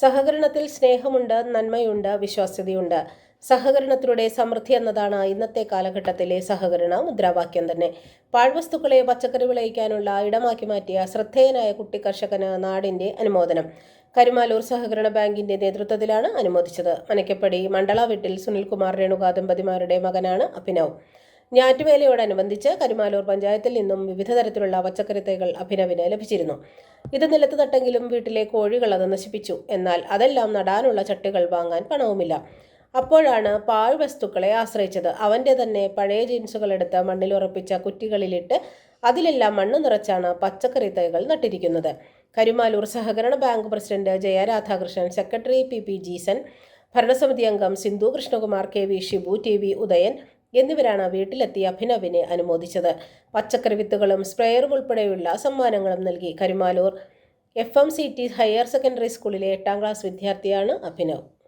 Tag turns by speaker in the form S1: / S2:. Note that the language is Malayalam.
S1: സഹകരണത്തിൽ സ്നേഹമുണ്ട് നന്മയുണ്ട് വിശ്വാസ്യതയുണ്ട്. സഹകരണത്തിലൂടെ സമൃദ്ധി എന്നതാണ് ഇന്നത്തെ കാലഘട്ടത്തിലെ സഹകരണ മുദ്രാവാക്യം തന്നെ. പാഴ്വസ്തുക്കളെ പച്ചക്കറി വിളയിക്കാനുള്ള ഇടമാക്കി മാറ്റിയ ശ്രദ്ധേയനായ കുട്ടി കർഷകന് നാടിന്റെ അനുമോദനം. കരുമാലൂർ സഹകരണ ബാങ്കിന്റെ നേതൃത്വത്തിലാണ് അനുമോദിച്ചത്. മനക്കപ്പടി മണ്ഡല വീട്ടിൽ സുനിൽകുമാർ രേണുക ദമ്പതിമാരുടെ മകനാണ് അഭിനവ്. ഞാറ്റുവേലയോടനുബന്ധിച്ച് കരുമാലൂർ പഞ്ചായത്തിൽ നിന്നും വിവിധ തരത്തിലുള്ള പച്ചക്കറി തൈകൾ അഭിനവിന് ലഭിച്ചിരുന്നു. ഇത് നിലത്ത് തട്ടെങ്കിലും വീട്ടിലെ കോഴികൾ അത് നശിപ്പിച്ചു. എന്നാൽ അതെല്ലാം നടാനുള്ള ചട്ടികൾ വാങ്ങാൻ പണവുമില്ല. അപ്പോഴാണ് പാഴ് വസ്തുക്കളെ ആശ്രയിച്ചത്. അവന്റെ തന്നെ പഴയ ജീൻസുകൾ എടുത്ത് മണ്ണിൽ ഉറപ്പിച്ച കുറ്റികളിലിട്ട് അതിലെല്ലാം മണ്ണ് നിറച്ചാണ് പച്ചക്കറി തൈകൾ നട്ടിരിക്കുന്നത്. കരുമാലൂർ സഹകരണ bank president Jayaradhakrishnan secretary P P Jeesan ഭരണസമിതി അംഗം Sindhu Krishnakumar K V Shibu T V Udayan എന്നിവരാണ് വീട്ടിലെത്തി അഭിനവിനെ അനുമോദിച്ചത്. പച്ചക്കറി വിത്തുകളും സ്പ്രേയറും ഉൾപ്പെടെയുള്ള സമ്മാനങ്ങളും നൽകി Karumalloor. F M C T higher secondary സ്കൂളിലെ എട്ടാം ക്ലാസ് വിദ്യാർത്ഥിയാണ് അഭിനവ്.